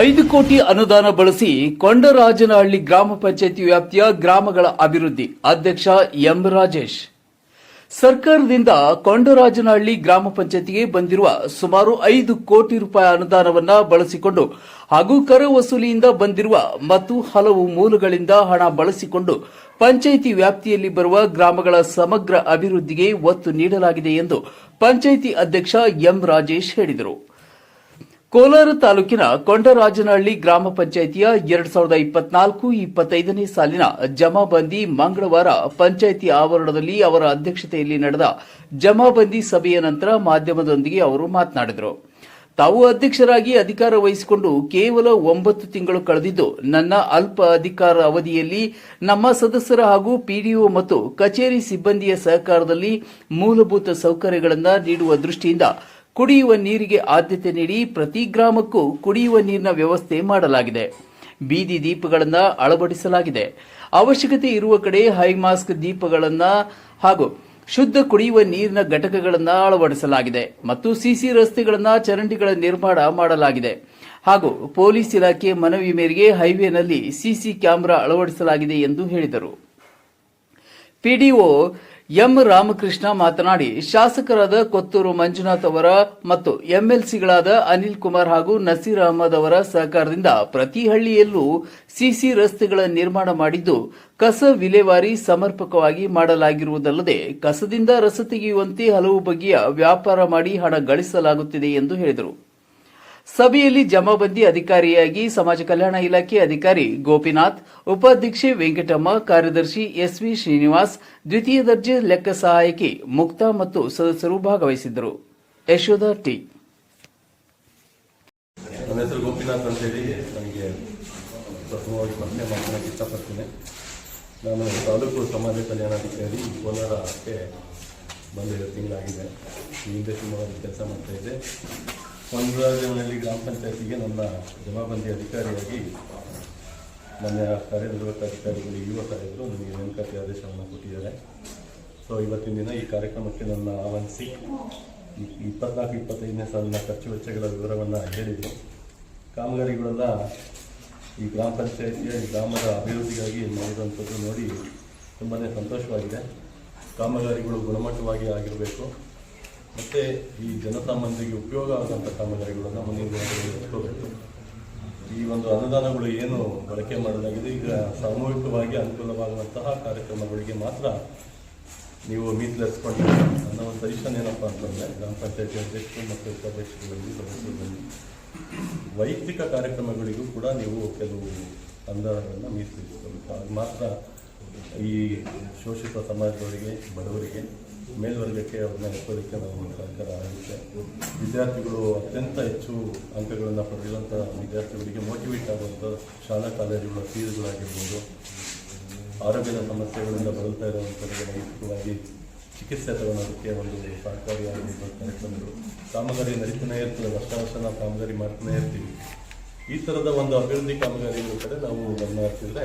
ಐದು ಕೋಟಿ ಅನುದಾನ ಬಳಸಿ ಕೊಂಡರಾಜನಹಳ್ಳಿ ಗ್ರಾಮ ಪಂಚಾಯಿತಿ ವ್ಯಾಪ್ತಿಯ ಗ್ರಾಮಗಳ ಅಭಿವೃದ್ಧಿ. ಅಧ್ಯಕ್ಷ ಎಂ ರಾಜೇಶ್. ಸರ್ಕಾರದಿಂದ ಕೊಂಡರಾಜನಹಳ್ಳಿ ಗ್ರಾಮ ಪಂಚಾಯತಿಗೆ ಬಂದಿರುವ ಸುಮಾರು ಐದು ಕೋಟಿ ರೂಪಾಯಿ ಅನುದಾನವನ್ನು ಬಳಸಿಕೊಂಡು ಹಾಗೂ ಕರ ವಸೂಲಿಯಿಂದ ಬಂದಿರುವ ಮತ್ತು ಹಲವು ಮೂಲಗಳಿಂದ ಹಣ ಬಳಸಿಕೊಂಡು ಪಂಚಾಯಿತಿ ವ್ಯಾಪ್ತಿಯಲ್ಲಿ ಬರುವ ಗ್ರಾಮಗಳ ಸಮಗ್ರ ಅಭಿವೃದ್ಧಿಗೆ ಒತ್ತು ನೀಡಲಾಗಿದೆ ಎಂದು ಪಂಚಾಯಿತಿ ಅಧ್ಯಕ್ಷ ಎಂ ರಾಜೇಶ್ ಹೇಳಿದರು. ಕೋಲಾರ ತಾಲೂಕಿನ ಕೊಂಡರಾಜನಹಳ್ಳಿ ಗ್ರಾಮ ಪಂಚಾಯಿತಿಯ ಎರಡ್ ಸಾವಿರದ ಇಪ್ಪತ್ನಾಲ್ಕು ಇಪ್ಪತ್ತೈದನೇ ಸಾಲಿನ ಜಮಾಬಂದಿ ಮಂಗಳವಾರ ಪಂಚಾಯಿತಿ ಆವರಣದಲ್ಲಿ ಅವರ ಅಧ್ಯಕ್ಷತೆಯಲ್ಲಿ ನಡೆದ ಜಮಾಬಂದಿ ಸಭೆಯ ನಂತರ ಮಾಧ್ಯಮದೊಂದಿಗೆ ಅವರು ಮಾತನಾಡಿದರು. ತಾವು ಅಧ್ಯಕ್ಷರಾಗಿ ಅಧಿಕಾರ ವಹಿಸಿಕೊಂಡು ಕೇವಲ ಒಂಬತ್ತು ತಿಂಗಳು ಕಳೆದಿದ್ದು, ನನ್ನ ಅಲ್ಪ ಅಧಿಕಾರ ಅವಧಿಯಲ್ಲಿ ನಮ್ಮ ಸದಸ್ಯರ ಹಾಗೂ ಪಿಡಿಒ ಮತ್ತು ಕಚೇರಿ ಸಿಬ್ಬಂದಿಯ ಸಹಕಾರದಲ್ಲಿ ಮೂಲಭೂತ ಸೌಕರ್ಯಗಳನ್ನು ನೀಡುವ ದೃಷ್ಟಿಯಿಂದ ಕುಡಿಯುವ ನೀರಿಗೆ ಆದ್ಯತೆ ನೀಡಿ ಪ್ರತಿ ಗ್ರಾಮಕ್ಕೂ ಕುಡಿಯುವ ನೀರಿನ ವ್ಯವಸ್ಥೆ ಮಾಡಲಾಗಿದೆ. ಬೀದಿ ದೀಪಗಳನ್ನು ಅಳವಡಿಸಲಾಗಿದೆ. ಅವಶ್ಯಕತೆ ಇರುವ ಕಡೆ ಹೈಮಾಸ್ಕ್ ದೀಪಗಳನ್ನು ಹಾಗೂ ಶುದ್ಧ ಕುಡಿಯುವ ನೀರಿನ ಘಟಕಗಳನ್ನು ಅಳವಡಿಸಲಾಗಿದೆ ಮತ್ತು ಸಿಸಿ ರಸ್ತೆಗಳನ್ನು ಚರಂಡಿಗಳ ನಿರ್ಮಾಣ ಮಾಡಲಾಗಿದೆ. ಹಾಗೂ ಪೊಲೀಸ್ ಇಲಾಖೆ ಮನವಿ ಮೇರೆಗೆ ಹೈವೇನಲ್ಲಿ ಸಿಸಿ ಕ್ಯಾಮೆರಾ ಅಳವಡಿಸಲಾಗಿದೆ ಎಂದು ಹೇಳಿದರು. ಪಿಡಿಒ ಎಂ ರಾಮಕೃಷ್ಣ ಮಾತನಾಡಿ, ಶಾಸಕರಾದ ಕೊತ್ತೂರು ಮಂಜುನಾಥ್ ಅವರ ಮತ್ತು ಎಂಎಲ್ಸಿಗಳಾದ ಅನಿಲ್ ಕುಮಾರ್ ಹಾಗೂ ನಸೀರ್ ಅಹಮದ್ ಅವರ ಸಹಕಾರದಿಂದ ಪ್ರತಿ ಹಳ್ಳಿಯಲ್ಲೂ ಸಿಸಿ ರಸ್ತೆಗಳ ನಿರ್ಮಾಣ ಮಾಡಿದ್ದು, ಕಸ ವಿಲೇವಾರಿ ಸಮರ್ಪಕವಾಗಿ ಮಾಡಲಾಗಿರುವುದಲ್ಲದೆ, ಕಸದಿಂದ ರಸ ತೆಗೆಯುವಂತೆ ಹಲವು ಬಗೆಯ ವ್ಯಾಪಾರ ಮಾಡಿ ಹಣ ಗಳಿಸಲಾಗುತ್ತಿದೆ ಎಂದು ಹೇಳಿದರು. ಸಭೆಯಲ್ಲಿ ಜಮಾಬಂದಿ ಅಧಿಕಾರಿಯಾಗಿ ಸಮಾಜ ಕಲ್ಯಾಣ ಇಲಾಖೆ ಅಧಿಕಾರಿ ಗೋಪಿನಾಥ್, ಉಪಾಧ್ಯಕ್ಷೆ ವೆಂಕಟಮ್ಮ, ಕಾರ್ಯದರ್ಶಿ ಎಸ್ವಿ ಶ್ರೀನಿವಾಸ್, ದ್ವಿತೀಯ ದರ್ಜೆ ಲೆಕ್ಕ ಸಹಾಯಕಿ ಮುಕ್ತಾ ಮತ್ತು ಸದಸ್ಯರು ಭಾಗವಹಿಸಿದ್ದರು. ಯಶೋಧ ಟಿ. ನನ್ನ ಹೆಸರು ಗೋಪಿನಾಥ್ ಅಂತೇಳಿ ನನಗೆ ಪ್ರಥಮವಾಗಿ ಮತ್ತೆ ಮಾತನಾಡಕ್ಕೆ ಇಷ್ಟಪಡ್ತೀನಿ. ನಾನು ತಾಲೂಕು ಸಮಾಜ ಕಲ್ಯಾಣಾಧಿಕಾರಿ ಕೋಲಾರಕ್ಕೆ ಬಂದು ಎರಡು ತಿಂಗಳಾಗಿದೆ. ಈ ಹಿಂದೆ ಶಿವಮೊಗ್ಗದಲ್ಲಿ ಕೆಲಸ ಮಾಡ್ತಾ ಇದ್ದೆ. ಮಂಗಳೂರಿನಲ್ಲಿ ಗ್ರಾಮ ಪಂಚಾಯತಿಗೆ ನನ್ನ ಜಮಾಬಂದಿ ಅಧಿಕಾರಿಯಾಗಿ ನನ್ನ ಕಾರ್ಯನಿರ್ವಾಹಕ ಅಧಿಕಾರಿಗಳು, ಯುವ ಕಾರ್ಯಗಳು ನನಗೆ ನೇಮಕಾತಿ ಆದೇಶವನ್ನು ಕೊಟ್ಟಿದ್ದಾರೆ. ಸೊ ಇವತ್ತಿನ ದಿನ ಈ ಕಾರ್ಯಕ್ರಮಕ್ಕೆ ನನ್ನ ಆಹ್ವಾನಿಸಿ ಇಪ್ಪತ್ನಾಲ್ಕು, ಇಪ್ಪತ್ತೈದನೇ ಸಾಲಿನ ಖರ್ಚು ವೆಚ್ಚಗಳ ವಿವರವನ್ನು ಹೇಳಿದರು. ಕಾಮಗಾರಿಗಳೆಲ್ಲ ಈ ಗ್ರಾಮ ಪಂಚಾಯತಿಯ ಗ್ರಾಮದ ಅಭಿವೃದ್ಧಿಗಾಗಿ ಮಾಡಿರುವಂಥದ್ದು ನೋಡಿ ತುಂಬಾ ಸಂತೋಷವಾಗಿದೆ. ಕಾಮಗಾರಿಗಳು ಗುಣಮಟ್ಟವಾಗಿ ಆಗಿರಬೇಕು. ಮತ್ತು ಈ ಜನಸಾಮಾನ್ಯರಿಗೆ ಉಪಯೋಗ ಆಗುವಂಥ ಕಾಮಗಾರಿಗಳನ್ನು ಮುಂದಿನ ದಿನಗಳಲ್ಲಿ ಈ ಒಂದು ಅನುದಾನಗಳು ಏನು ಬಳಕೆ ಮಾಡಲಾಗಿದೆ, ಈಗ ಸಾಮೂಹಿಕವಾಗಿ ಅನುಕೂಲವಾಗುವಂತಹ ಕಾರ್ಯಕ್ರಮಗಳಿಗೆ ಮಾತ್ರ ನೀವು ಮೀಸಲಿರಿಸ್ಕೊಂಡಿದ್ದೀರಿ ಅನ್ನೋ ಒಂದು ಸಜೆಷನ್ ಏನಪ್ಪ ಅಂತಂದರೆ, ಗ್ರಾಮ ಪಂಚಾಯತಿ ಅಧ್ಯಕ್ಷರು ಮತ್ತು ಉಪಾಧ್ಯಕ್ಷರುಗಳಲ್ಲಿ ಸದಸ್ಯರುಗಳಲ್ಲಿ ವೈಯಕ್ತಿಕ ಕಾರ್ಯಕ್ರಮಗಳಿಗೂ ಕೂಡ ನೀವು ಕೆಲವು ಅನುದಾನಗಳನ್ನು ಮೀಸಲಿರಿಸಬೇಕು ಆಗ ಮಾತ್ರ ಈ ಶೋಷಿತ ಸಮಾಜದವರಿಗೆ, ಬಡವರಿಗೆ ಮೇಲ್ವರ್ಗಕ್ಕೆ ಅವ್ರನ್ನ ಎತ್ತೋದಕ್ಕೆ ನಾವು ಸಹಕಾರ ಆಗುತ್ತೆ. ವಿದ್ಯಾರ್ಥಿಗಳು ಅತ್ಯಂತ ಹೆಚ್ಚು ಅಂಕಗಳನ್ನು ಪಡೆದಿರುವಂಥ ವಿದ್ಯಾರ್ಥಿಗಳಿಗೆ ಮೋಟಿವೇಟ್ ಆಗುವಂಥ ಶಾಲಾ ಕಾಲೇಜುಗಳ ಫೀಸ್ಗಳಾಗಿರ್ಬೋದು ಆರೋಗ್ಯದ ಸಮಸ್ಯೆಗಳಿಂದ ಬರುತ್ತಾ ಇರುವಂಥದ್ದು ವೈಯಕ್ತಿಕವಾಗಿ ಚಿಕಿತ್ಸೆ ತಗೊಳ್ಳೋದಕ್ಕೆ ಒಂದು ಸಹಕಾರಿಯಾಗಿರುವ ಕಾರ್ಯಕ್ರಮಗಳು. ಕಾಮಗಾರಿ ನಡೀತಾನೆ ಇರ್ತದೆ, ವರ್ಷ ವರ್ಷ ನಾವು ಕಾಮಗಾರಿ ಮಾಡ್ತಾನೆ ಇರ್ತೀವಿ. ಈ ಥರದ ಒಂದು ಅಭಿವೃದ್ಧಿ ಕಾಮಗಾರಿಗಳ ಕಡೆ ನಾವು ಗಮನ ಹರಿಸಿದ್ರೆ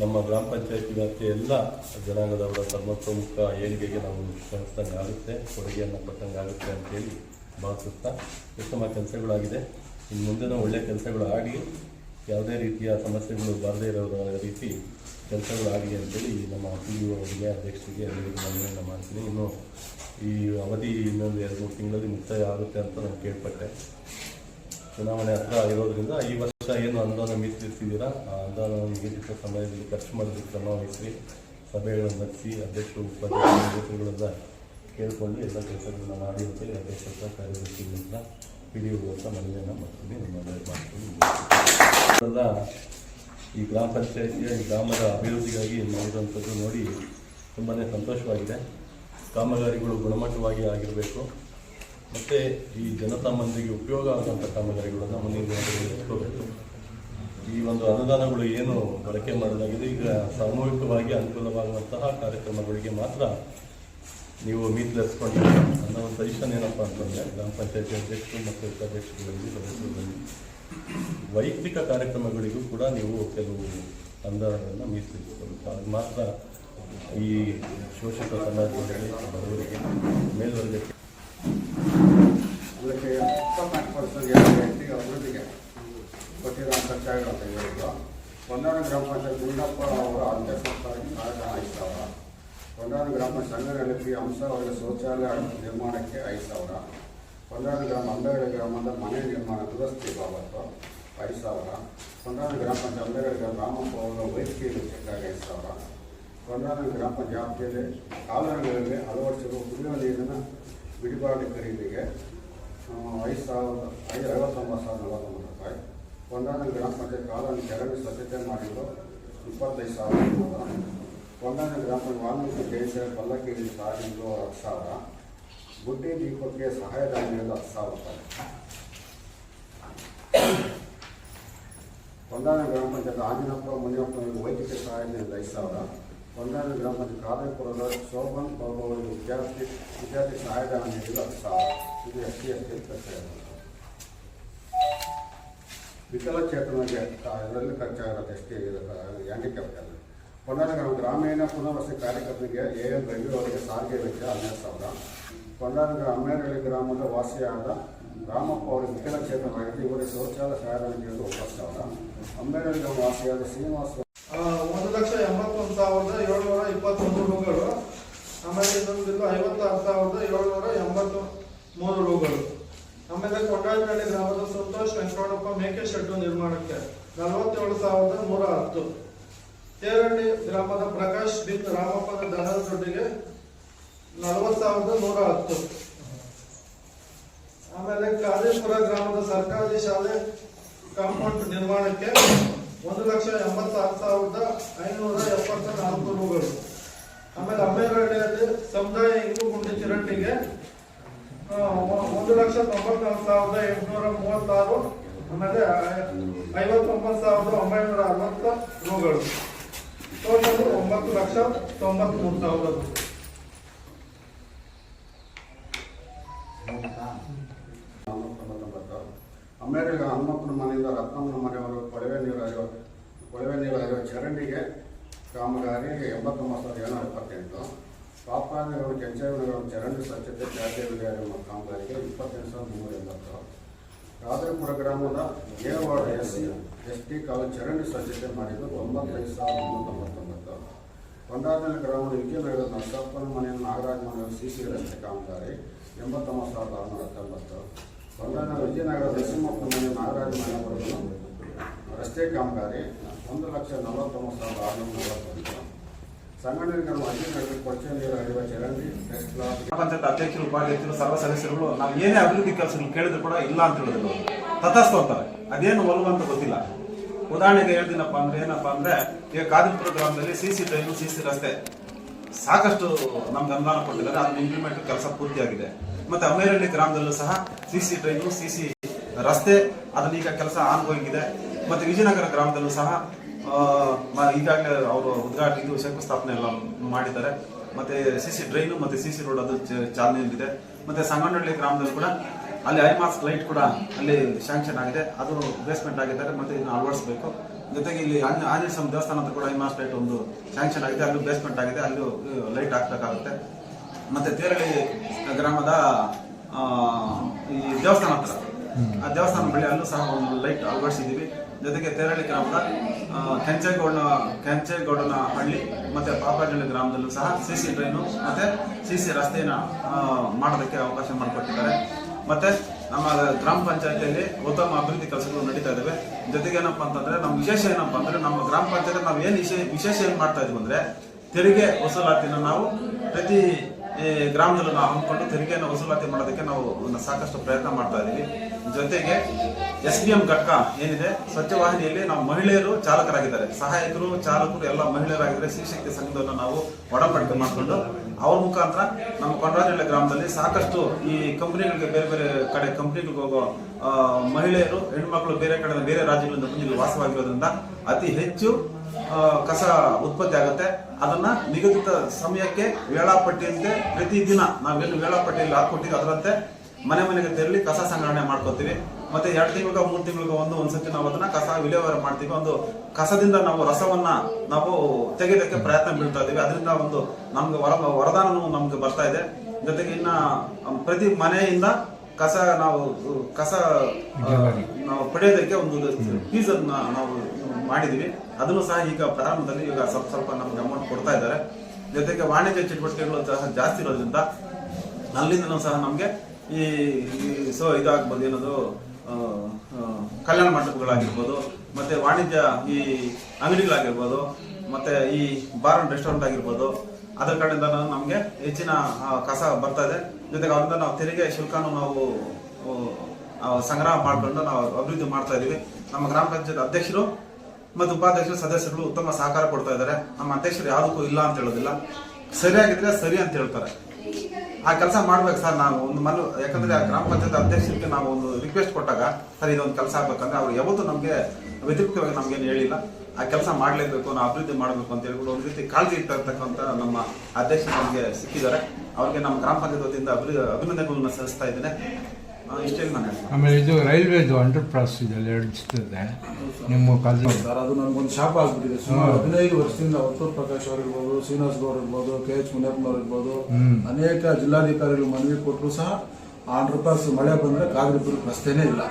ನಮ್ಮ ಗ್ರಾಮ ಪಂಚಾಯತಿ ವ್ಯಾಪ್ತಿಯ ಎಲ್ಲ ಜನಾಂಗದವರ ಸರ್ವತೋಮುಖ ಏಳಿಗೆಗೆ ನಾವು ಶ್ರಮಿಸಿದಂಗೆ ಆಗುತ್ತೆ, ಕೊಡುಗೆಯನ್ನು ಕೊಟ್ಟಂಗೆ ಆಗುತ್ತೆ ಅಂತೇಳಿ ಭಾವಿಸುತ್ತಾ ಉತ್ತಮ ಕೆಲಸಗಳಾಗಿದೆ. ಇನ್ನು ಮುಂದಿನ ಒಳ್ಳೆಯ ಕೆಲಸಗಳು ಆಗಿ, ಯಾವುದೇ ರೀತಿಯ ಸಮಸ್ಯೆಗಳು ಬಾರದೇ ಇರೋ ರೀತಿ ಕೆಲಸಗಳು ಆಗಲಿ ಅಂತೇಳಿ ನಮ್ಮ ಪಿ ಯು ಅವರಿಗೆ, ಅಧ್ಯಕ್ಷರಿಗೆ ಮನವಿಯನ್ನು ಮಾಡ್ತೀನಿ. ಇನ್ನು ಈ ಅವಧಿ ಇನ್ನೊಂದು ಎರಡು ಮೂರು ತಿಂಗಳಲ್ಲಿ ಮುಕ್ತಾಯ ಆಗುತ್ತೆ ಅಂತ ನಾನು ಕೇಳ್ಪಟ್ಟೆ. ಚುನಾವಣೆ ಹತ್ರ ಇರೋದ್ರಿಂದ ಈ ವರ್ಷ ಏನು ಅನುದಾನ ಮೀಸಲಿರ್ತಿದ್ದೀರಾ ಆ ಅನುದಾನವನ್ನು ನಿಗದಿತ ಸಮಯದಲ್ಲಿ ಖರ್ಚು ಮಾಡೋದಕ್ಕೆ ಕ್ರಮ ವಹಿಸಿ ಸಭೆಗಳನ್ನು ನಡೆಸಿ, ಅಧ್ಯಕ್ಷರು ಉಪಾಧ್ಯಕ್ಷರುಗಳೆಲ್ಲ ಕೇಳಿಕೊಂಡು ಎಲ್ಲ ಕೆಲಸಗಳನ್ನು ಮಾಡಿ ಅಂತೇಳಿ ಅಧ್ಯಕ್ಷರ ಕಾರ್ಯದರ್ಶಿಗಳಿಂದ ಪಿ ಮೂಲಕ ಮನವಿಯನ್ನು ಮಾಡ್ತೀನಿ, ನಮ್ಮ ಮಾಡ್ತೀನಿ. ಈ ಗ್ರಾಮ ಪಂಚಾಯತಿಯ, ಈ ಗ್ರಾಮದ ಅಭಿವೃದ್ಧಿಗಾಗಿ ಮಾಡಿದಂಥದ್ದು ನೋಡಿ ತುಂಬಾ ಸಂತೋಷವಾಗಿದೆ. ಕಾಮಗಾರಿಗಳು ಗುಣಮಟ್ಟವಾಗಿ ಆಗಿರಬೇಕು. ಮತ್ತು ಈ ಜನಸಾಮಾನ್ಯರಿಗೆ ಉಪಯೋಗ ಆಗುವಂಥ ಕಾಮಗಾರಿಗಳನ್ನು ಮುಂದಿನ ದಿನಗಳಲ್ಲಿ ಈ ಒಂದು ಅನುದಾನಗಳು ಏನು ಬಳಕೆ ಮಾಡಲಾಗಿದೆ, ಈಗ ಸಾಮೂಹಿಕವಾಗಿ ಅನುಕೂಲವಾಗುವಂತಹ ಕಾರ್ಯಕ್ರಮಗಳಿಗೆ ಮಾತ್ರ ನೀವು ಮೀಸಲಿಸ್ಕೊಂಡು ಅನ್ನೋ ಒಂದು ಸಜೆಷನ್ ಏನಪ್ಪ ಅಂತಂದರೆ, ಗ್ರಾಮ ಪಂಚಾಯತಿ ಅಧ್ಯಕ್ಷರು ಮತ್ತು ಉಪಾಧ್ಯಕ್ಷರುಗಳಲ್ಲಿ ಸದಸ್ಯರುಗಳಲ್ಲಿ ವೈಯಕ್ತಿಕ ಕಾರ್ಯಕ್ರಮಗಳಿಗೂ ಕೂಡ ನೀವು ಕೆಲವು ಅನುದಾನಗಳನ್ನು ಮೀಸಲಿರಿಸಬೇಕು ಅದು ಮಾತ್ರ ಈ ಶೋಷಿತ ಸಮಾಜದಲ್ಲಿ ಬಡವರಿಗೆ ಮೇಲ್ವರ್ಗಕ್ಕೆ ಅದಕ್ಕೆ ಇಪ್ಪತ್ನಾಲ್ಕು ಪರ್ಸೆಂಟ್ ಅಭಿವೃದ್ಧಿಗೆ ಕೊಟ್ಟಿರೋ ಖರ್ಚಾಗಿರೋ ಅಂತ ಹೇಳಿದ್ರು. ಕೊಂಡಾಣ ಗ್ರಾಮ ಪಂಚಾಯತ್ ಗುಂಡಪ್ಪ ಅವರು ಅಧ್ಯಕ್ಷರಾಗಿ ಕಾರ್ಯಕ್ರಮ ಐದು ಸಾವಿರ. ಗ್ರಾಮ ಸಂಘಗಳಲ್ಲಿ ಅಂಶ ಅವರ ಶೌಚಾಲಯ ನಿರ್ಮಾಣಕ್ಕೆ ಐದು ಸಾವಿರ. ಕೊಂಡಾಣ ಗ್ರಾಮ ಅಂಬೇಗಡೆ ಗ್ರಾಮದ ಮನೆ ನಿರ್ಮಾಣ ದುರಸ್ತಿ ಬಾಬತ್ತು ಐದು ಸಾವಿರ. ಕೊಂಡಾಣ ಗ್ರಾಮ ಪಂಚಾಯತ್ ಅಂಬೇಗಡೆ ಗ್ರಾಮ ರಾಮಪ್ಪ ಅವರ ವೈದ್ಯಕೀಯ ವೆಚ್ಚಕ್ಕಾಗಿ ಐದು ಸಾವಿರ. ಕೊಂಡಾಣ ಗ್ರಾಮ ಪಂಚಾಯತ್ ವ್ಯಾಪ್ತಿಯಲ್ಲಿ ಕಾಲುವೆಗಳಲ್ಲಿ ಅಳವಡಿಸಿರುವ ಕುಡಿಯುವ ನೀರಿನ ಬಿಡಿಭಾಗ ಖರೀದಿಗೆ ಐದು ಸಾವಿರದ, ಐದು ಐವತ್ತೊಂಬತ್ತು ಸಾವಿರದ ನಲವತ್ತೊಂಬತ್ತು ರೂಪಾಯಿ. ಒಂದಾನ ಗ್ರಾಮ ಪಂಚಾಯತ್ ಕಾಲನ್ನು ಕೆಳಗೆ ಸ್ವಚ್ಛತೆ ಮಾಡಿದ್ದು ಇಪ್ಪತ್ತೈದು ಸಾವಿರ. ಕೊಂಡಾಣ ಗ್ರಾಮ ಪಂಚಾಯತ್ ವಾಲ್ಮೀಕಿ ಜಯಂತಿ ಪಲ್ಲಕ್ಕಿ ಸಾಗಿದ್ದು ಹತ್ತು ಸಾವಿರ. ಗುಡ್ಡಿ ದೀಪಕ್ಕೆ ಸಹಾಯ ನೀಡಲು ಹತ್ತು ಸಾವಿರ ರೂಪಾಯಿ. ಒಂದಾನ ಗ್ರಾಮ ಪಂಚಾಯತ್ ಆಂಜನಪ್ಪ ಮುನಿಯಪ್ಪನಿಗೆ ವೈದ್ಯಕೀಯ ಸಹಾಯದಿಂದ ಐದು ಸಾವಿರ. ಕೊಂಡಾಣ ಗ್ರಾಮದ ಕಾರ್ಯಪುರದ ಶೋಭನ್ ಬಾಬು ಅವರಿಗೆ ವಿದ್ಯಾರ್ಥಿ ವಿದ್ಯಾರ್ಥಿ ಸಹಾಯಧನ ನೀಡಿದ ಸಹ ಇದು ಎಸ್ ಸಿ ಎಸ್ ಟಿ ವಿಕಲಚೇತನರಿಗೆ ಅದರಲ್ಲಿ ಖರ್ಚಾಗಿರುತ್ತೆ ಎಸ್ ಟಿ ಹ್ಯಾಂಡಿಕ್ಯಾಪ್ಟಲ್ಲಿ ಕೊಂಡಾಡ ಗ್ರಾಮ ಗ್ರಾಮೀಣ ಪುನರ್ವಸತಿ ಕಾರ್ಯಕರ್ತರಿಗೆ ಎ ಎಲ್ ರವಿ ಅವರಿಗೆ ಸಾರಿಗೆ ವೆಚ್ಚ ಹನ್ನೆರಡು ಸಾವಿರ. ಕೊಂಡಾಡ ಅಮ್ಮೇನಹಳ್ಳಿ ಗ್ರಾಮದ ವಾಸಿಯಾದ ರಾಮಪ್ಪ ಅವರಿಗೆ ವಿಕಲಚೇತನರಾಗಿದ್ದು ಇವರಿಗೆ ಶೌಚಾಲಯ ಸಹಾಯಧನ ನೀಡಿದ ಒಂಬತ್ತು ಸಾವಿರ. ಗ್ರಾಮ ವಾಸಿಯಾದ ಶ್ರೀನಿವಾಸ ಆ, ಒಂದು ಲಕ್ಷ ಎಂಬತ್ತೊಂದು ಸಾವಿರದ ಏಳ್ನೂರ ಇಪ್ಪತ್ತೊಂದು ರೂಗಳು ಆಮೇಲೆ ಇನ್ನೊಂದು ಬಿಲ್ಲು ಐವತ್ತಾರು ಸಾವಿರದ ಏಳ್ನೂರ ಎಂಬತ್ತು ಮೂರು ರೂಗಳು ಆಮೇಲೆ ಕೊಂಡಾಳನಹಳ್ಳಿ ಗ್ರಾಮದ ವೆಂಕಟಪ್ಪ ಮೇಕೆ ಶೆಡ್ಡು ನಿರ್ಮಾಣಕ್ಕೆ ನಲವತ್ತೇಳು ಸಾವಿರದ ನೂರ ಹತ್ತು. ತೇರಳ್ಳಿ ಗ್ರಾಮದ ಪ್ರಕಾಶ್ ಬಿನ್ ರಾಮಪ್ಪನ ದನದ ದುಡ್ಡಿಗೆ ನಲವತ್ತು ಸಾವಿರದ ನೂರ ಹತ್ತು. ಆಮೇಲೆ ಕಾಲೇಶ್ವರ ಗ್ರಾಮದ ಸರ್ಕಾರಿ ಶಾಲೆ ಕಾಂಪೌಂಡ್ ನಿರ್ಮಾಣಕ್ಕೆ ಒಂದು ಲಕ್ಷ ಎಂಬತ್ತಾರು ಸಾವಿರದ ಐನೂರ ಎಪ್ಪತ್ತ ನಾಲ್ಕು ರೂಗಳು. ಆಮೇಲೆ ಅಮ್ಮೇರಹಳ್ಳಿಯಲ್ಲಿ ಸಮುದಾಯ ಇಂಗು ಗುಂಡಿ ಚಿರಟ್ಟಿಗೆ ಒಂದು ಲಕ್ಷ ತೊಂಬತ್ತಾರು ಸಾವಿರದ ಎಂಟುನೂರ ಮೂವತ್ತಾರು ಆಮೇಲೆ ಐವತ್ತೊಂಬತ್ತು ಸಾವಿರದ ಒಂಬೈನೂರ ಅರವತ್ತ ರೂಗಳು. ಟೋಟಲ್ ಒಂಬತ್ತು ಲಕ್ಷ ತೊಂಬತ್ಮೂರು ಸಾವಿರ ರು. ತೊಂಬತ್ತೊಂಬತ್ತು ಅಮೇರಿಕ ಹನುಮಪ್ಪನ ಮನೆಯಿಂದ ರತ್ನಮ್ಮನ ಮನೆಯವರು ಕೊಳವೆ ನೀರು ಹರಿಯುವ ಕೊಳವೆ ನೀರಾಗಿರೋ ಚರಂಡಿಗೆ ಕಾಮಗಾರಿ ಎಂಬತ್ತೊಂಬತ್ತು ಸಾವಿರದ ಏಳ್ನೂರ ಇಪ್ಪತ್ತೆಂಟು ಪಾಪನಗರ ಕೆಂಚೇಗೌಡ ಚರಂಡಿ ಸ್ವಚ್ಛತೆ ತ್ಯಾಜ್ಯ ವಿಲೇವಾರಿ ಕಾಮಗಾರಿಗೆ ಇಪ್ಪತ್ತೆಂಟು ಸಾವಿರದ ಮುನ್ನೂರ ಎಂಬತ್ತು. ರಾಜಪುರ ಗ್ರಾಮದ ದೇವಾಡ S C S T college ಚರಂಡಿ ಸ್ವಚ್ಛತೆ ಮಾಡಿದ್ದು ಒಂಬತ್ತೈದು ಸಾವಿರದ ಮುನ್ನೂರ ತೊಂಬತ್ತೊಂಬತ್ತು ಕೊಂಡಾದಲ್ಲಿ ಗ್ರಾಮದ ವಿಜಯನಗರದ ನರಸಪ್ಪನ ಮನೆಯ ನಾಗರಾಜ ಮನೆಯ ಸಿ ಸಿ ರಸ್ತೆ ಕಾಮಗಾರಿ ಎಂಬತ್ತೊಂಬತ್ತು ಸಾವಿರದ ಆರುನೂರ ಹತ್ತೊಂಬತ್ತು. ಕೊಂಡಾನ ವಿಜಯನಗರ ನರಸಿಂಹಪ್ಪನ ಮನೆಯ ನಾಗರಾಜ ಮನೆಯವರೆಗೂ ರಸ್ತೆ ಕಾಮಗಾರಿ ಒಂದು ಲಕ್ಷ ನಲವತ್ತೊಂಬತ್ತು ಸಾವಿರದ ಆರುನೂರ ಸಂಗಣ್ಣನ ಪಂಚಾಯತ್ ಅಧ್ಯಕ್ಷರು, ಉಪಾಧ್ಯಕ್ಷರು, ಸರ್ವ ಸದಸ್ಯರುಗಳು, ನಾವು ಏನೇ ಅಭಿವೃದ್ಧಿ ಕೆಲಸಗಳು ಕೇಳಿದ್ರು ಕೂಡ ಇಲ್ಲ ಅಂತ ಹೇಳಿದ್ರು. ತಥಾಸ್ತು ಅಂತಾರೆ ಅದೇನು ಒಲವು ಅಂತ ಗೊತ್ತಿಲ್ಲ. ಉದಾಹರಣೆಗೆ ಹೇಳ್ತೀನಪ್ಪ ಅಂದ್ರೆ ಏನಪ್ಪಾ ಅಂದ್ರೆ, ಈಗ ಕಾದಿಪುರ ಗ್ರಾಮದಲ್ಲಿ C C drain C C ರಸ್ತೆ. ಸಾಕಷ್ಟು ನಮ್ಗೆ ಅನುದಾನ ಕೊಟ್ಟಿದ್ದಾರೆ. ಅದನ್ನ ಇಂಪ್ಲಿಮೆಂಟ್ ಕೆಲಸ ಪೂರ್ತಿಯಾಗಿದೆ. ಮತ್ತೆ ಅಮೇರಳ್ಳಿ ಗ್ರಾಮದಲ್ಲೂ ಸಹ C C drain C C ರಸ್ತೆ, ಅದನ್ನೀಗ ಕೆಲಸ ಆನ್ಗೋಯಿಂಗ್ ಇದೆ. ಮತ್ತೆ ವಿಜಯನಗರ ಗ್ರಾಮದಲ್ಲೂ ಸಹ ಈಗಾಗಲೇ ಅವರು ಉದ್ಘಾಟನೆ ಇದು ಶಂಕುಸ್ಥಾಪನೆ ಎಲ್ಲ ಮಾಡಿದ್ದಾರೆ. ಮತ್ತೆ ಸಿ ಸಿ ಡ್ರೈನು ಮತ್ತೆ ಸಿ ಸಿ ರೋಡ್ ಅದು ಚಾಲನೆಯಲ್ಲಿದೆ ಮತ್ತೆ ಸಂಗನಹಳ್ಳಿ ಗ್ರಾಮದಲ್ಲಿ ಕೂಡ ಅಲ್ಲಿ ಐಮಾಸ್ ಲೈಟ್ ಕೂಡ ಅಲ್ಲಿ ಶಾಂಕ್ಷನ್ ಆಗಿದೆ. ಅದು ಬೇಸ್ಮೆಂಟ್ ಆಗಿದ್ದಾರೆ, ಮತ್ತೆ ಇದನ್ನು ಅಳವಡಿಸಬೇಕು. ಜೊತೆಗೆ ಇಲ್ಲಿ ಆಂಜ- ಆಂಜನೇಯ ದೇವಸ್ಥಾನ ಅಂತ ಕೂಡ ಐಮಾಸ್ ಲೈಟ್ ಒಂದು ಶಾಂಕ್ಷನ್ ಆಗಿದೆ. ಅಲ್ಲೂ ಬೇಸ್ಮೆಂಟ್ ಆಗಿದೆ. ಅಲ್ಲೂ ಲೈಟ್ ಹಾಕ್ಬೇಕಾಗುತ್ತೆ. ಮತ್ತೆ ತೇರಳಿ ಗ್ರಾಮದ ಈ ದೇವಸ್ಥಾನ ಹತ್ರ. ಆ ದೇವಸ್ಥಾನ ಬಳಿ ಅಲ್ಲೂ ಸಹ ಒಂದು ಲೈಟ್ ಅಳವಡಿಸಿದ್ದೀವಿ. ಜೊತೆಗೆ ತೆರಳಿ ಗ್ರಾಮದ ಕೆಂಚೇಗೌಡ ಕೆಂಚೇಗೌಡನ ಹಳ್ಳಿ ಮತ್ತೆ ಪಾಪಾಜಳ್ಳಿ ಗ್ರಾಮದಲ್ಲೂ ಸಹ ಸಿ ಸಿ ಟ್ರೈನು ಮತ್ತೆ ಸಿ ಸಿ ರಸ್ತೆನ ಆ, ಮಾಡೋದಕ್ಕೆ ಅವಕಾಶ ಮಾಡಿಕೊಟ್ಟಿದ್ದಾರೆ. ಮತ್ತೆ ನಮ್ಮ ಗ್ರಾಮ ಪಂಚಾಯತಿಯಲ್ಲಿ ಉತ್ತಮ ಅಭಿವೃದ್ಧಿ ಕೆಲಸಗಳು ನಡೀತಾ ಇದ್ದಾವೆ. ಜೊತೆಗೆ ಏನಪ್ಪ ಅಂತಂದ್ರೆ ನಮ್ಮ ವಿಶೇಷ ಏನಪ್ಪಾ ಅಂದ್ರೆ ನಮ್ಮ ಗ್ರಾಮ ಪಂಚಾಯತ್ ನಾವು ಏನು ವಿಶೇಷ ವಿಶೇಷ ಏನ್ ಮಾಡ್ತಾ ಇದ್ವಿ ಅಂದ್ರೆ ತೆರಿಗೆ ವಸೂಲಾತಿನ ನಾವು ಪ್ರತಿ ಗ್ರಾಮದಲ್ಲೂ ನಾವು ಹಮ್ಮಿಕೊಂಡು ತೆರಿಗೆಯನ್ನು ವಸೂಲಾತಿ ಮಾಡೋದಕ್ಕೆ ನಾವು ಸಾಕಷ್ಟು ಪ್ರಯತ್ನ ಮಾಡ್ತಾ ಇದ್ದೀವಿ. ಜೊತೆಗೆ ಎಸ್ ಬಿ ಎಂ ಘಟಕ ಏನಿದೆ ಸ್ವಚ್ಛ ವಾಹಿನಿಯಲ್ಲಿ ನಾವು ಮಹಿಳೆಯರು ಚಾಲಕರಾಗಿದ್ದಾರೆ. ಸಹಾಯಕರು, ಚಾಲಕರು, ಎಲ್ಲ ಮಹಿಳೆಯರಾಗಿದ್ದಾರೆ. ಸ್ತ್ರೀಶಕ್ತಿ ಸಂಘದನ್ನು ನಾವು ಒಡಂಬಡಿಕೆ ಮಾಡಿಕೊಂಡು ಅವ್ರ ಮುಖಾಂತರ ನಮ್ಮ ಕೊಂಡರಾಜಳ್ಳಿ ಗ್ರಾಮದಲ್ಲಿ ಸಾಕಷ್ಟು ಈ ಕಂಪ್ನಿಗಳಿಗೆ ಬೇರೆ ಬೇರೆ ಕಡೆ ಕಂಪ್ನಿಗಳಿಗೆ ಹೋಗೋ ಮಹಿಳೆಯರು, ಹೆಣ್ಮಕ್ಳು ಬೇರೆ ಕಡೆ, ಬೇರೆ ರಾಜ್ಯಗಳಿಂದ ಬಂದು ಇಲ್ಲಿ ವಾಸವಾಗಿರೋದ್ರಿಂದ ಅತಿ ಹೆಚ್ಚು ಕಸ ಉತ್ಪತ್ತಿ ಆಗುತ್ತೆ. ಅದನ್ನ ನಿಗದಿತ ಸಮಯಕ್ಕೆ ವೇಳಾಪಟ್ಟಿಯಂತೆ ಪ್ರತಿದಿನ ನಾವೇನು ವೇಳಾಪಟ್ಟಿಯಲ್ಲಿ ಹಾಕೊಟ್ಟಿದ್ದು ಅದರಂತೆ ಮನೆ ಮನೆಗೆ ತೆರಳಿ ಕಸ ಸಂಗ್ರಹಣೆ ಮಾಡ್ಕೋತೀವಿ. ಮತ್ತೆ ಎರಡು ತಿಂಗಳ ಮೂರು ತಿಂಗಳಿಗೆ ಒಂದು ಒಂದ್ಸತಿ ನಾವು ಅದನ್ನ ಕಸ ವಿಲೇವಾರಿ ಮಾಡ್ತೀವಿ. ಒಂದು ಕಸದಿಂದ ನಾವು ರಸವನ್ನ ನಾವು ತೆಗೆಯೋದಕ್ಕೆ ಪ್ರಯತ್ನ ಬೀಳ್ತಾ ಇದೀವಿ ಅದರಿಂದ ಒಂದು ನಮ್ಗೆ ವರ ವರದಾನನು ನಮ್ಗೆ ಬರ್ತಾ ಇದೆ. ಜೊತೆಗೆ ಇನ್ನ ಪ್ರತಿ ಮನೆಯಿಂದ ಕಸ ನಾವು ಕಸ ನಾವು ಪಡೆಯೋದಕ್ಕೆ ಒಂದು ಫೀಸ್ ಅನ್ನ ನಾವು ಮಾಡಿದೀವಿ ಅದನ್ನು ಸಹ ಈಗ ಪ್ರಾರಂಭದಲ್ಲಿ ಈಗ ಸ್ವಲ್ಪ ಸ್ವಲ್ಪ ನಮ್ಗೆ ಅಮೌಂಟ್ ಕೊಡ್ತಾ ಇದ್ದಾರೆ. ಜೊತೆಗೆ ವಾಣಿಜ್ಯ ಚಟುವಟಿಕೆಗಳು ಸಹ ಜಾಸ್ತಿ ಇರೋದ್ರಿಂದ ಅಲ್ಲಿಂದನೂ ಸಹ ನಮ್ಗೆ ಈ ಸೊ ಇದಾಗ್ಬೋದು ಏನದು ಕಲ್ಯಾಣ ಮಂಟಪಗಳಾಗಿರ್ಬೋದು, ಮತ್ತೆ ವಾಣಿಜ್ಯ ಈ ಅಂಗಡಿಗಳಾಗಿರ್ಬೋದು, ಮತ್ತೆ ಈ ಬಾರ್ ಅಂಡ್ ರೆಸ್ಟೋರೆಂಟ್ ಆಗಿರ್ಬೋದು, ಅದರ ಕಡೆಯಿಂದ ನಮಗೆ ಹೆಚ್ಚಿನ ಕಸ ಬರ್ತಾ ಇದೆ. ಜೊತೆಗೆ ಅವರಿಂದ ನಾವು ತೆರಿಗೆ ಶುಲ್ಕನು ನಾವು ಸಂಗ್ರಹ ಮಾಡಿಕೊಂಡು ನಾವು ಅಭಿವೃದ್ಧಿ ಮಾಡ್ತಾ ಇದೀವಿ. ನಮ್ಮ ಗ್ರಾಮ ಪಂಚಾಯತ್ ಅಧ್ಯಕ್ಷರು ಮತ್ತು ಉಪಾಧ್ಯಕ್ಷರು ಸದಸ್ಯರು ಉತ್ತಮ ಸಹಕಾರ ಕೊಡ್ತಾ ಇದ್ದಾರೆ. ನಮ್ಮ ಅಧ್ಯಕ್ಷರು ಯಾವುದಕ್ಕೂ ಇಲ್ಲ ಅಂತ ಹೇಳೋದಿಲ್ಲ. ಸರಿಯಾಗಿದ್ರೆ ಸರಿ ಅಂತ ಹೇಳ್ತಾರೆ. ಆ ಕೆಲಸ ಮಾಡ್ಬೇಕು ಸರ್ ನಾವು, ಒಂದು ಮನು ಯಾಕಂದ್ರೆ ಆ ಗ್ರಾಮ ಪಂಚಾಯತ್ ಅಧ್ಯಕ್ಷರಿಗೆ ನಾವು ಒಂದು ರಿಕ್ವೆಸ್ಟ್ ಕೊಟ್ಟಾಗ, ಸರ್ ಇದೊಂದು ಕೆಲಸ ಆಗ್ಬೇಕಂದ್ರೆ ಅವ್ರು ಯಾವತ್ತೂ ನಮಗೆ ವ್ಯತಿರಿಕ್ತವಾಗಿ ನಮ್ಗೇನು ಹೇಳಿಲ್ಲ. ಆ ಕೆಲಸ ಮಾಡಲೇಬೇಕು, ನಾವು ಅಭಿವೃದ್ಧಿ ಮಾಡಬೇಕು ಅಂತ ಹೇಳ್ಬಿಟ್ಟು ಒಂದು ರೀತಿ ಕಾಳಜಿ ಇಟ್ಟಿರ್ತಕ್ಕಂಥ ನಮ್ಮ ಅಧ್ಯಕ್ಷರು ನಮಗೆ ಸಿಕ್ಕಿದ್ದಾರೆ. ಅವ್ರಿಗೆ ನಮ್ಮ ಗ್ರಾಮ ಪಂಚಾಯತ್ ವತಿಯಿಂದ ಅಭಿವೃದ್ಧಿ ಅಭಿನಂದನೆಗಳನ್ನ ಸಲ್ಲಿಸ್ತಾ ಇದ್ದೇನೆ. ಆಮೇಲೆ ಇದು ರೈಲ್ವೇದು ಅಂಡರ್ ಪಾಸ್ ಇದೆ ನಡೆಸ್ತದೆ ನಿಮ್ಮ ಕಾಲೇಜ್ ಸರ್ ಅದು ನನಗೊಂದು ಶಾಪ ಆಗ್ಬಿಟ್ಟಿದೆ. ಸುಮಾರು ಹದಿನೈದು ವರ್ಷದಿಂದ ಉತ್ತರ್ ಪ್ರಕಾಶ್ ಅವರು ಇರ್ಬೋದು ಶ್ರೀನಿವಾಸ್ ಗೌಡ್ ಇರ್ಬೋದು ಕೆ ಎಚ್ ಮುನಿಯಪ್ಪನವ್ರು ಇರ್ಬೋದು ಅನೇಕ ಜಿಲ್ಲಾಧಿಕಾರಿಗಳು ಮನವಿ ಕೊಟ್ಟರು ಸಹ ಆ ಅಂಡರ್ ಪಾಸ್ ಮಳೆ ಬಂದ್ರೆ ಕಾಗದಪುರ ರಸ್ತೆನೇ ಇಲ್ಲ.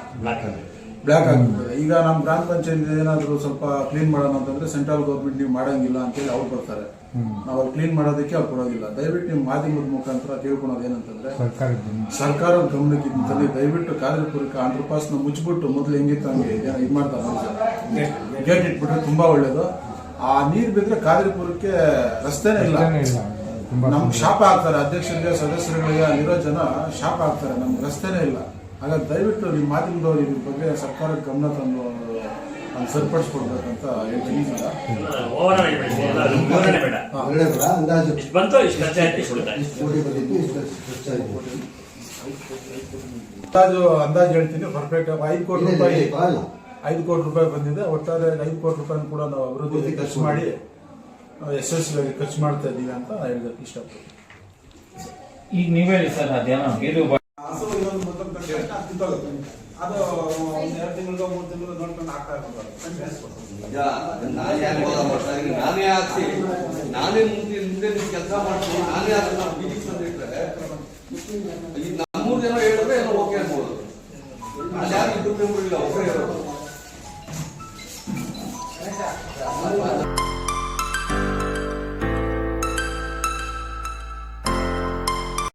ಬ್ಲ್ಯಾಕ್ ಆಗಿರ್ತದೆ ಈಗ ನಮ್ಮ ಗ್ರಾಮ ಪಂಚಾಯತ್ ಏನಾದರೂ ಸ್ವಲ್ಪ ಕ್ಲೀನ್ ಮಾಡೋಣ ಅಂತಂದ್ರೆ ಸೆಂಟ್ರಲ್ ಗೌರ್ಮೆಂಟ್ ನೀವು ಮಾಡಂಗಿಲ್ಲ ಅಂತೇಳಿ ಅವ್ರು ಬರ್ತಾರೆ ನಾವು ಅಲ್ಲಿ ಕ್ಲೀನ್ ಮಾಡೋದಕ್ಕೆ ಅವ್ರು ಕೊಡೋದಿಲ್ಲ. ದಯವಿಟ್ಟು ನಿಮ್ಮ ಮಾಧ್ಯಮದ ಮುಖಾಂತರ ಕೇಳ್ಕೊಳೋದು ಏನಂತಂದ್ರೆ ಸರ್ಕಾರ ಸರ್ಕಾರದ ಗಮನಕ್ಕೆ ತಂದು ದಯವಿಟ್ಟು ಕಾರ್ಯಪೂರ್ವಕ ಆಂಧ್ರ ಪಾಸ್ನ ಮುಚ್ಚಿಬಿಟ್ಟು ಮೊದಲು ಹೆಂಗಿತ್ತು ಹಂಗೆ ಇದು ಮಾಡ್ತಾರೆ ಗೇಟ್ ಇಟ್ಬಿಟ್ರೆ ತುಂಬಾ ಒಳ್ಳೇದು. ಆ ನೀರು ಬಿದ್ರೆ ಕಾದ್ರಿಪುರಕ್ಕೆ ರಸ್ತೆನೇ ಇಲ್ಲ. ನಮ್ಗೆ ಶಾಪ ಆಗ್ತಾರೆ ಅಧ್ಯಕ್ಷರಿಗೆ ಸದಸ್ಯರುಗಳಿಗೆ ಅಲ್ಲಿರೋ ಜನ ಶಾಪ ಆಗ್ತಾರೆ ನಮ್ಗೆ ರಸ್ತೆನೇ ಇಲ್ಲ. ಹಾಗಾಗಿ ದಯವಿಟ್ಟು ನಿಮ್ಮ ಮಾಧ್ಯಮದವರು ಇದ್ರ ಬಗ್ಗೆ ಸರ್ಕಾರಕ್ಕೆ ಗಮನ ತಂದು ಅದನ್ನು ಸರಿಪಡಿಸ್ಕೊಡ್ಬೇಕಂತ ಹೇಳ್ತೀನಿ. ಅಂದಾಜು ಅಂದಾಜು ಅಂದಾಜು ಹೇಳ್ತೀನಿ ಪರ್ಫೆಕ್ಟ್ ಐದು ಕೋಟಿ ರೂಪಾಯಿ ಅಲ್ಲ. ಐದು ಕೋಟಿ ರೂಪಾಯಿ ಬಂದಿದೆ ಒಟ್ಟಾರೆ ಐದು ಕೋಟಿ ರೂಪಾಯಿ ಕೂಡ ನಾವು ಅಭಿವೃದ್ಧಿ ಖರ್ಚು ಮಾಡಿ ಯಶಸ್ವಿಯಾಗಿ ಖರ್ಚು ಮಾಡ್ತಾ ಇದ್ದೀವಿ ಅಂತ ಹೇಳಿದ ಇಷ್ಟಪಡ್ತೀನಿ. ಈಗ ನೀವೇ ಹೇಳಿ ಸರ್ ಅದೇನೋ ಅದು. ಒಂದು ಎರಡು ತಿಂಗಳಿಗೋ, ಮೂರು ತಿಂಗಳು ನೋಡ್ಕೊಂಡು ಆಗ್ತಾ ಇರ್ಬೋದು ಈಗ ನಾನು ಇದ್ದೀನಿ? ನಾನೇ ಮುಂದೆ ಮುಂದೆ ನೀವು ಕೆಲಸ ಮಾಡ್ತೀನಿ. ನಾನೇ ಅದನ್ನ ಬೀದಿಗೆ ತಂದಿಟ್ರೆ ಈ ನಮ್ಮೂರ್ ಜನ ಹೇಳಿದ್ರೆ ಏನೋ ಓಕೆ ಅನ್ಬೋದು. ಅಲ್ಲಿ ಯಾರು ಇಬ್ಬರು ಮೆಂಬರ್ ಇಲ್ಲ ಒಬ್ಬರೇ ಇರೋದು